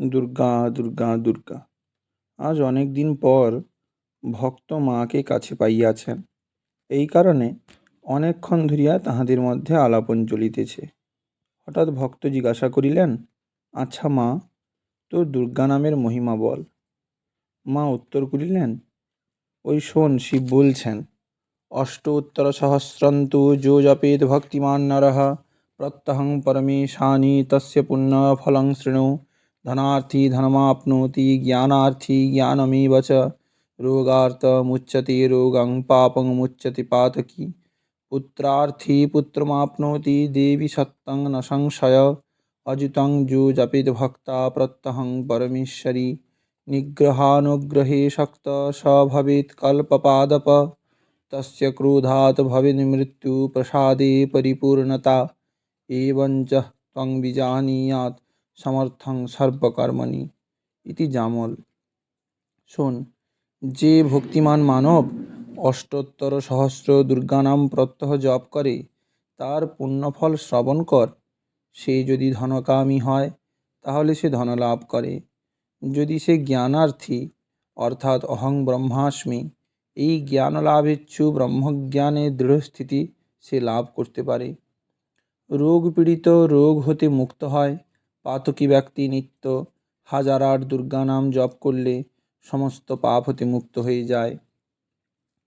দুর্গা দুর্গা দুর্গা। আজ অনেক দিন পর ভক্ত মাকে কাছে পাইয়াছেন। এই কারণে অনেকক্ষণ ধরিয়া তাহাদের মধ্যে আলাপন চলিতেছে। হঠাৎ ভক্ত জিজ্ঞাসা করিলেন আচ্ছা মা, তোর দুর্গা নামের মহিমা বল। মা উত্তর করিলেন, ওই শোন, শিব বলছেন, অষ্ট উত্তর সহস্রন্তু যো জপেদ ভক্তিমান নরহ প্রত্যহং পরমেশানি তস্য পুণ্য ফলং শৃণু। धनार्थी धनमाप्नोति, ज्ञानार्थी ज्ञानमीव च। रोगार्तमुच्यते रोगं पापमुच्यति पातकी। पुत्रार्थी पुत्रमाप्नोति, देवी सत्तं न संशय। अजितं जो जपित भक्ता, प्रत्यहं परमेश्वरी। निग्रहानुग्रहे शक्त, स भवेत् कल्पपादप। तस्य क्रोधात् भवि मृत्यु, प्रसादे परिपूर्णता। एवञ्च त्वं विजानीयात्। সমর্থং সর্বকর্মণি ইতি জামল। শোন, যে ভক্তিমান মানব অষ্টোত্তর সহস্র দুর্গানাম প্রত্যহ জপ করে, তার পুণ্যফল শ্রবণ কর। সে যদি ধনকামী হয়, তাহলে সে ধনলাভ করে। যদি সে জ্ঞানার্থী, অর্থাৎ অহং ব্রহ্মাস্মি, এই জ্ঞান লাভেচ্ছু ব্রহ্মজ্ঞানে দৃঢ়স্থিতি সে লাভ করতে পারে। রোগ পীড়িত রোগ হতে মুক্ত হয় পাতকী ব্যক্তি নিত্য হাজার আট দুর্গা নাম জপ করলে সমস্ত পাপ হতে মুক্ত হয়ে যায়।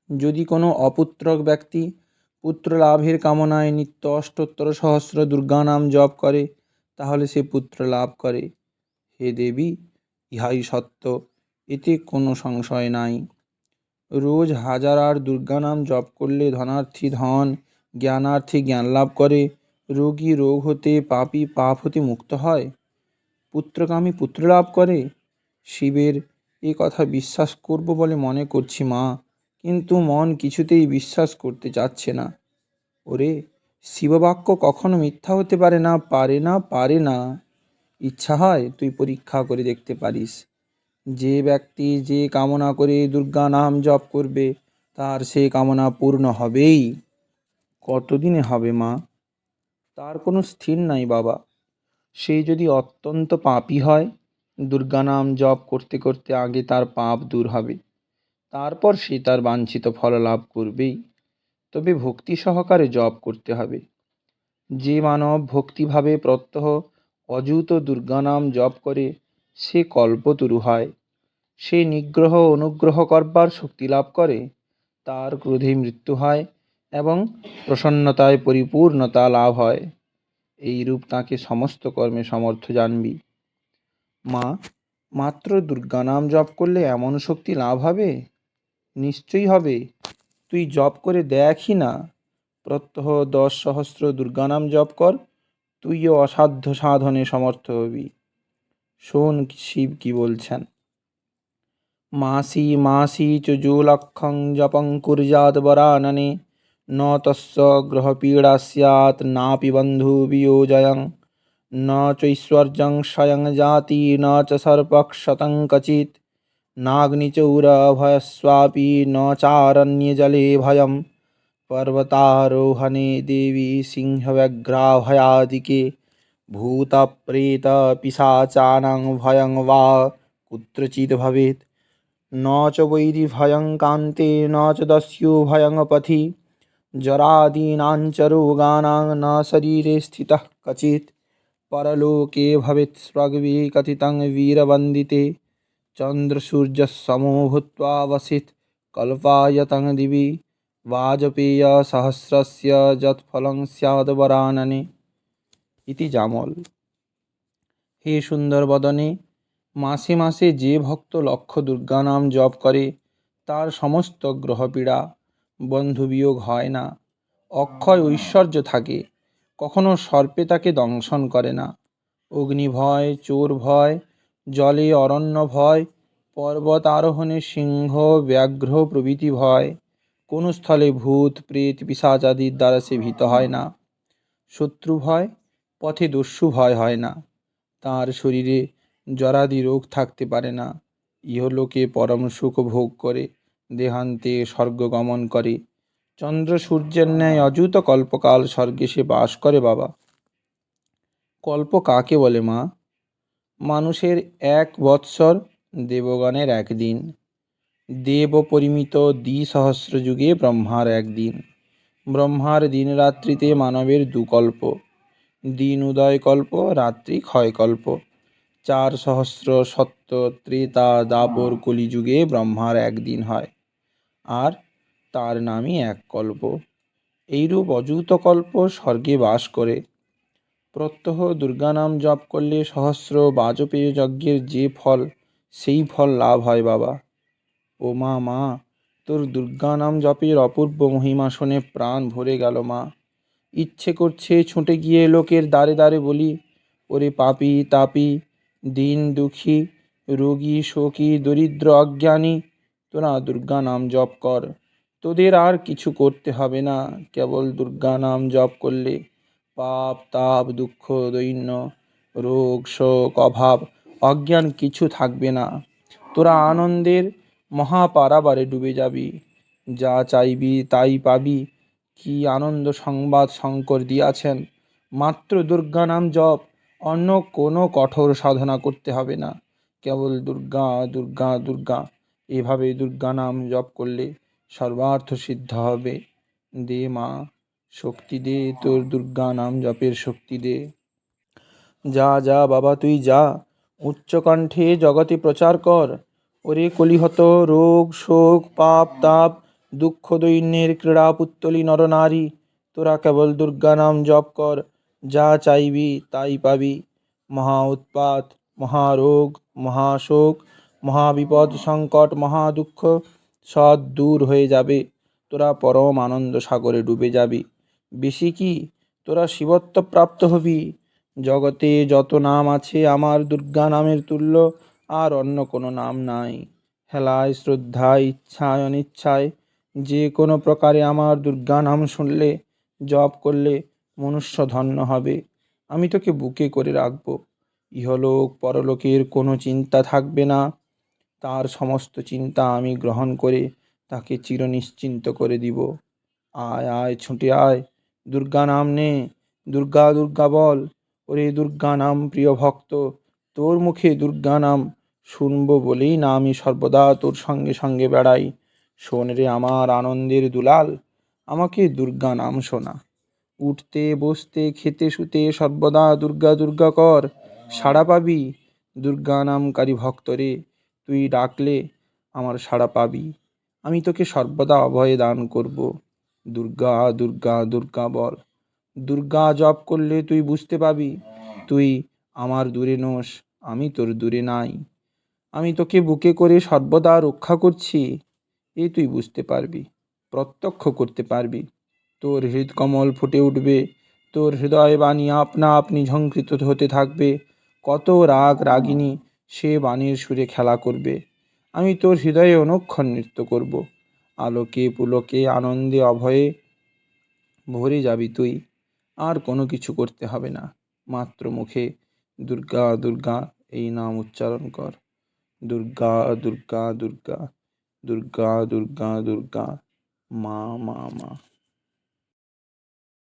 যদি কোনো অপুত্রক ব্যক্তি পুত্র লাভের কামনায় নিত্য অষ্টোত্তর সহস্র দুর্গা নাম জপ করে, তাহলে সে পুত্র লাভ করে। হে দেবী, ইহাই সত্য, এতে কোনো সংশয় নাই। রোজ হাজার আর দুর্গা নাম জপ করলে ধনার্থী ধন, জ্ঞানার্থী জ্ঞান লাভ করে রোগী রোগ হতে পাপী পাপ হতে মুক্ত হয়। পুত্রকামী পুত্র লাভ করে। শিবের এ কথা বিশ্বাস করব বলে মনে করছি মা, কিন্তু মন কিছুতেই বিশ্বাস করতে চাচ্ছে না। ওরে, শিববাক্য কখনো মিথ্যা হতে পারে না পারে না পারে না। ইচ্ছা হয় তুই পরীক্ষা করে দেখতে পারিস। যে ব্যক্তি যে কামনা করে দুর্গা নাম জপ করবে, তার সে কামনা পূর্ণ হবেই। কতদিনে হবে মা? তার কোনো স্থির নাই বাবা। সে যদি অত্যন্ত পাপী হয় দুর্গা নাম জপ করতে করতে আগে তার পাপ দূর হবে। তারপর সে তার বাঞ্ছিত ফল লাভ করবেই। তবে ভক্তি সহকারে জপ করতে হবে। যে মানব ভক্তিভাবে প্রত্যহ অযুত দুর্গা নাম জপ করে, সে কল্পতরু হয়। সে নিগ্রহ অনুগ্রহ করবার শক্তি লাভ করে, তার ক্রোধে মৃত্যু হয় এবং প্রসন্নতায় পরিপূর্ণতা লাভ হয়। এই রূপ তাকে সমস্ত কর্মে সমর্থ জানবি। মা, মাত্র দুর্গা নাম জপ করলে এমন শক্তি লাভ হবে? নিশ্চয়ই হবে। তুই জপ করে দেখি না। প্রত্যহ দশ সহস্র দুর্গা নাম জপ কর, তুইও অসাধ্য সাধনে সমর্থ হবি। শোন শিব কি বলছেন। মাসি মাসি চ যো লক্ষং জপং কুর্যাৎ বরাননে न तस्य ग्रहपीडा स्यात् नापि बन्धुवियोजयं न चैश्वर्यं क्षयं जाति न च सर्पक्षतं क्वचित् नाग्निचौरभयस्वापि न चारण्यजले भयं पर्वतारोहणे देवी सिंहव्यघ्राभयादिके भूतप्रेतपिशाचानां भयं वा कुत्रचित् भवेत् न च वैरिभयं कान्ते न च दस्युभयं पथि जरादीनां च रोगाणां न शरीरे स्थितः क्वचित् परलोके भवेत् स्वर्गे कथितं वीरवन्दिते चन्द्रसूर्यसमो भूत्वा वसित् कल्पायतं दिवि वाजपेयसहस्रस्य যৎফলং স্যাদ বরাননে ইতি জামল হে সুন্দর বদনে মাসে মাসে যে ভক্ত লক্ষ দুর্গা নাম জপ করে তার সমস্ত গ্রহপীড়া বন্ধুবিয়োগ হয় না। অক্ষয় ঐশ্বর্য থাকে, কখনো সর্পে তাকে দংশন করে না। অগ্নি ভয় চোর ভয় জলে অরণ্য ভয় পর্বত আরোহণে সিংহ, ব্যাঘ্র প্রভৃতি ভয়, কোনো স্থলে ভূত, প্রেত পিসাচাদির দ্বারা সে ভীত হয় না। শত্রু ভয় পথে দস্যু ভয় হয় না। তার শরীরে জরাদি রোগ থাকতে পারে না। ইহলোকে পরম সুখ ভোগ করে। দেহান্তে স্বর্গ গমন করে। চন্দ্র সূর্যের ন্যায় অযুত কল্পকাল স্বর্গে সে বাস করে বাবা। কল্প কাকে বলে মা? মানুষের এক বৎসর, দেবগণের একদিন। দেব পরিমিত দ্বিসহস্র যুগে ব্রহ্মার একদিন। ব্রহ্মার দিন রাত্রিতে মানবের দুকল্প। দিন উদয় কল্প রাত্রি ক্ষয়কল্প। চার সহস্র সত্য ত্রেতা দাপর কলিযুগে ব্রহ্মার একদিন হয়। আর তার নামই এক কল্প এইরূপ অযুত কল্প স্বর্গে বাস করে। প্রত্যহ দুর্গা নাম জপ করলে সহস্র বাজপেয় যজ্ঞের যে ফল, সেই ফল লাভ হয় বাবা। ও মা মা, তোর দুর্গা নাম জপের অপূর্ব মহিমা শুনে প্রাণ ভরে গেল মা। ইচ্ছে করছে ছুটে গিয়ে লোকের দ্বারে দ্বারে বলি, ওরে পাপি, তাপি দিন দুঃখী, রোগী, শোকী, দরিদ্র, অজ্ঞানী, তোরা দুর্গা নাম জপ কর। তোদের আর কিছু করতে হবে না, কেবল দুর্গা নাম জপ করলে পাপ, তাপ, দুঃখ, দৈন্য, রোগ, শোক, অভাব, অজ্ঞান কিছু থাকবে না। তোরা আনন্দের মহাপারাবারে ডুবে যাবি। যা চাইবি তাই পাবি। কি আনন্দ সংবাদ শঙ্কর দিয়াছেন। মাত্র দুর্গা নাম জপ অন্য কোনো কঠোর সাধনা করতে হবে না। কেবল দুর্গা দুর্গা দুর্গা, এভাবে দুর্গা নাম জপ করলে সর্বার্থ সিদ্ধ হবে। দে মা, শক্তি দে তোর দুর্গা নাম জপের শক্তি দে। যা যা, বাবা, তুই যা উচ্চকণ্ঠে জগতে প্রচার কর। ওরে কলিহত রোগ, শোক, পাপ, তাপ, দুঃখ দৈন্যের ক্রীড়া পুত্তলি নরনারী তোরা কেবল দুর্গা নাম জপ কর। যা চাইবি তাই পাবি। মহা উৎপাত মহারোগ মহাশোক মহাবিপদ সংকট মহাদুঃখ সব দূর হয়ে যাবে। তোরা পরম আনন্দ সাগরে ডুবে যাবি। বেশি কি? তোরা শিবত্ব প্রাপ্ত হবি। জগতে যত নাম আছে আমার দুর্গা নামের তুল্য, আর অন্য কোনো নাম নাই। হেলায় শ্রদ্ধায়, ইচ্ছায়, অনিচ্ছায়, যে কোনো প্রকারে আমার দুর্গা নাম শুনলে, জপ করলে মনুষ্য ধন্য হবে। আমি তোকে বুকে করে রাখব। ইহলোক পরলোকের কোনো চিন্তা থাকবে না। তার সমস্ত চিন্তা আমি গ্রহণ করে তাকে চিরনিশ্চিন্ত করে দিব। আয় আয়, ছুটে আয়। দুর্গা নাম নে। দুর্গা দুর্গা বল। ওরে দুর্গা নাম, প্রিয় ভক্ত, তোর মুখে দুর্গা নাম শুনব বলেই না আমি সর্বদা তোর সঙ্গে সঙ্গে বেড়াই। শোন রে আমার আনন্দের দুলাল, আমাকে দুর্গা নাম শোনা। উঠতে, বসতে, খেতে, শুতে সর্বদা দুর্গা দুর্গা কর। সাড়া পাবি? দুর্গা নামকারী ভক্তরে তুই ডাকলে আমার সাড়া পাবি। আমি তোকে সর্বদা অভয় দান করব। দুর্গা দুর্গা দুর্গা বল। দুর্গা জপ করলে তুই বুঝতে পাবি, তুই আমার দূরে নোস, আমি তোর দূরে নাই। আমি তোকে বুকে করে সর্বদা রক্ষা করছি, এ তুই বুঝতে পারবি, প্রত্যক্ষ করতে পারবি। তোর হৃদকমল ফুটে উঠবে, তোর হৃদয় বাণী আপনা আপনি ঝঙ্কৃত হতে থাকবে। কত রাগ রাগিনী সে বাণীর সুরে খেলা করবে। আমি তোর হৃদয়ে অনুক্ষণ নৃত্য করব। আলোকে পুলকে আনন্দে অভয়ে ভরে যাবি তুই। আর কোনো কিছু করতে হবে না। মাত্র মুখে, দুর্গা দুর্গা, এই নাম উচ্চারণ কর। দুর্গা দুর্গা দুর্গা দুর্গা দুর্গা দুর্গা, মা মা মা।